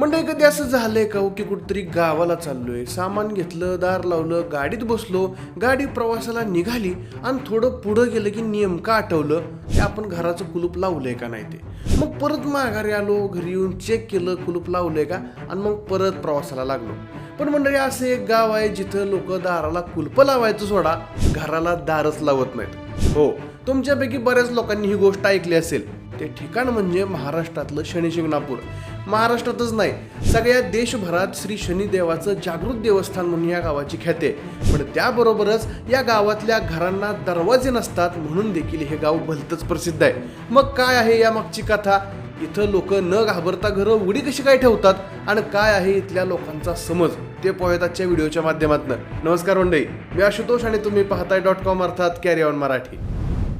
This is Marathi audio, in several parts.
म्हणजे कधी असं झालंय का हो की कुठेतरी गावाला चाललोय सामान घेतलं दार लावलं गाडीत बसलो गाडी प्रवासाला निघाली आणि थोडं पुढं गेलं की नेमकं आठवलं की आपण घराचं कुलूप लावलंय का नाही ते? मग परत माघारी आलो घरी येऊन चेक केलं कुलूप लावलंय का? आणि मग परत प्रवासाला लागलो. पण मंडळी असं एक गाव आहे जिथं लोक दाराला कुलप लावायचं सोडा घराला दारच लावत नाहीत. हो तुमच्यापैकी बऱ्याच लोकांनी ही गोष्ट ऐकली असेल. ते ठिकाण म्हणजे महाराष्ट्रातलं शनिशिंगणापूर. महाराष्ट्रातच नाही सगळ्या देशभरात श्री शनिदेवाचं जागृत देवस्थान म्हणून या गावाची ख्याती आहे. पण त्याबरोबरच या गावातल्या घरांना दरवाजे नसतात म्हणून देखील हे गाव भलतंच प्रसिद्ध आहे. मग काय आहे या मागची कथा? इथं लोक न घाबरता घरं उडी कशी काय ठेवतात? आणि काय आहे इथल्या लोकांचा समज? ते पोहत आजच्या व्हिडिओच्या माध्यमातून. नमस्कार मंडळी मी आशुतोष आणि तुम्ही पाहताय डॉट कॉम अर्थात कॅरी ऑन मराठी.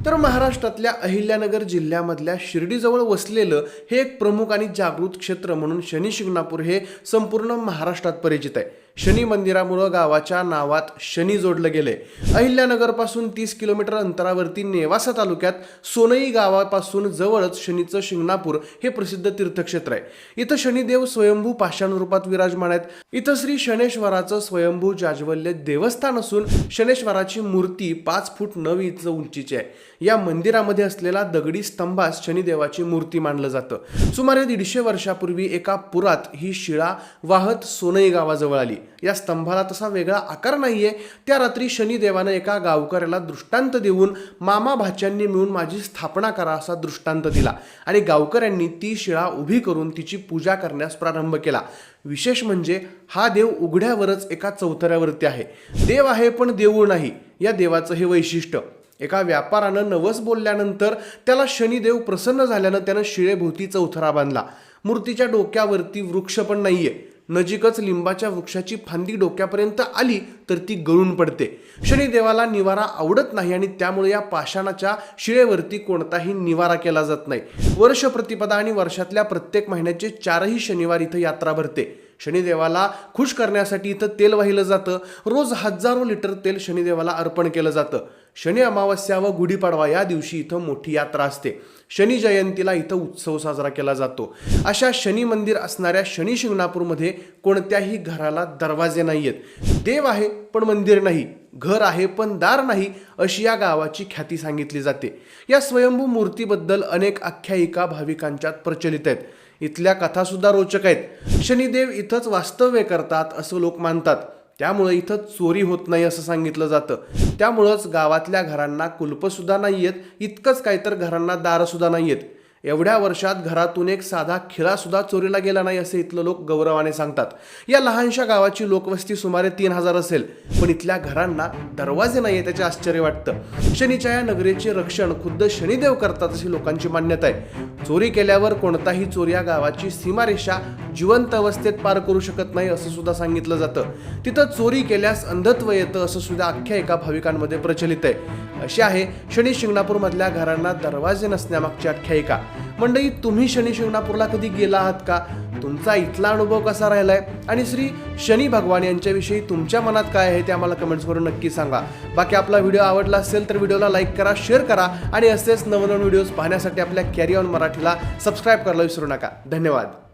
तर महाराष्ट्रातल्या अहिल्यानगर जिल्ह्यामधल्या शिर्डीजवळ वसलेलं हे एक प्रमुख आणि जागृत क्षेत्र म्हणून शनी शिंगणापूर हे संपूर्ण महाराष्ट्रात परिचित आहे. शनी मंदिरामुळं गावाच्या नावात शनी जोडलं गेले अहिल्यानगरपासून तीस किलोमीटर अंतरावरती नेवासा तालुक्यात सोनई गावापासून जवळच शनीचं शिंगणापूर हे प्रसिद्ध तीर्थक्षेत्र आहे. इथं शनिदेव स्वयंभू पाषाण रूपात विराजमान आहेत. इथं श्री शनेश्वराचं स्वयंभू जाज्वल्य देवस्थान असून शनेश्वराची मूर्ती पाच फूट नऊ इंच उंचीची आहे. या मंदिरामध्ये असलेला दगडी स्तंभास शनिदेवाची मूर्ती मानलं जातं. सुमारे दीडशे वर्षापूर्वी एका पुरात ही शिळा वाहत सोनई गावाजवळ आली. या स्तंभाला तसा वेगळा आकार नाहीये. त्या रात्री शनिदेवानं एका गावकऱ्याला दृष्टांत देऊन मामा भाच्यांनी मिळून माझी स्थापना करा असा दृष्टांत दिला. आणि गावकऱ्यांनी ती शिळा उभी करून तिची पूजा करण्यास प्रारंभ केला. विशेष म्हणजे हा देव उघड्यावरच एका चौथऱ्यावरती आहे. देव आहे पण देऊळ नाही. या देवाचं हे वैशिष्ट्य. एका व्यापारानं नवस बोलल्यानंतर त्याला शनिदेव प्रसन्न झाल्यानं त्यानं शिळेभोवती चौथरा बांधला. मूर्तीच्या डोक्यावरती वृक्ष पण नाहीये. नजीकच लिंबाच्या वृक्षाची फांदी डोक्यापर्यंत आली तर ती गळून पडते. शनिदेवाला निवारा आवडत नाही आणि त्यामुळे या पाषाणाच्या शिळेवरती कोणताही निवारा केला जात नाही. वर्ष प्रतिपदा आणि वर्षातल्या प्रत्येक महिन्याचे चारही शनिवार इथं यात्रा भरते. शनिदेवाला खुश करण्यासाठी इथं तेल वाहिलं जातं. रोज हजारो लिटर तेल शनिदेवाला अर्पण केलं जातं. शनी अमावस्या व गुढीपाडवा या दिवशी इथं मोठी यात्रा असते. शनी जयंतीला इथं उत्सव साजरा केला जातो. अशा शनी मंदिर असणाऱ्या शनी शिंगणापूरमध्ये कोणत्याही घराला दरवाजे नाही आहेत देव आहे पण मंदिर नाही. घर आहे पण दार नाही अशी या गावाची ख्याती सांगितली जाते. या स्वयंभू मूर्तीबद्दल अनेक आख्यायिका भाविकांच्यात प्रचलित आहेत. इथल्या कथासुद्धा रोचक आहेत. शनिदेव इथंच वास्तव्य करतात असं लोक मानतात. त्यामुळे इथं चोरी होत नाही असं सांगितलं जातं. त्यामुळंच गावातल्या घरांना कुलपंसुद्धा नाही आहेत इतकंच काय तर घरांना दारंसुद्धा नाही आहेत एवढ्या वर्षात घरातून एक साधा खिळासुद्धा चोरीला गेला नाही असे इथलं लोक गौरवाने सांगतात. या लहानशा गावाची लोकवस्ती सुमारे तीन हजार असेल पण इथल्या घरांना दरवाजे नाही त्याचे आश्चर्य वाटतं. शनीच्या या नगरीचे रक्षण खुद्द शनिदेव करतात अशी लोकांची मान्यता आहे. चोरी केल्यावर कोणताही चोर या गावाची सीमारेषा जिवंत अवस्थेत पार करू शकत नाही असं सुद्धा सांगितलं जातं. तिथं चोरी केल्यास अंधत्व येतं असं सुद्धा अख्ख्या एका भाविकांमध्ये प्रचलित आहे. अशी आहे शनी शिंगणापूरमधल्या घरांना दरवाजे नसण्यामागची आख्यायिका. मंडळी तुम्ही शनी शिंगणापूरला कधी गेला आहात का? तुमचा इथला अनुभव कसा राहिला आहे आणि श्री शनी भगवान यांच्याविषयी तुमच्या मनात काय आहे ते आम्हाला कमेंट्स करून नक्की सांगा. बाकी आपला व्हिडिओ आवडला असेल तर व्हिडिओला लाईक करा शेअर करा आणि असेच नवनवीन व्हिडिओज पाहण्यासाठी आपल्या कॅरी ऑन मराठीला सबस्क्राईब करायला विसरू नका. धन्यवाद.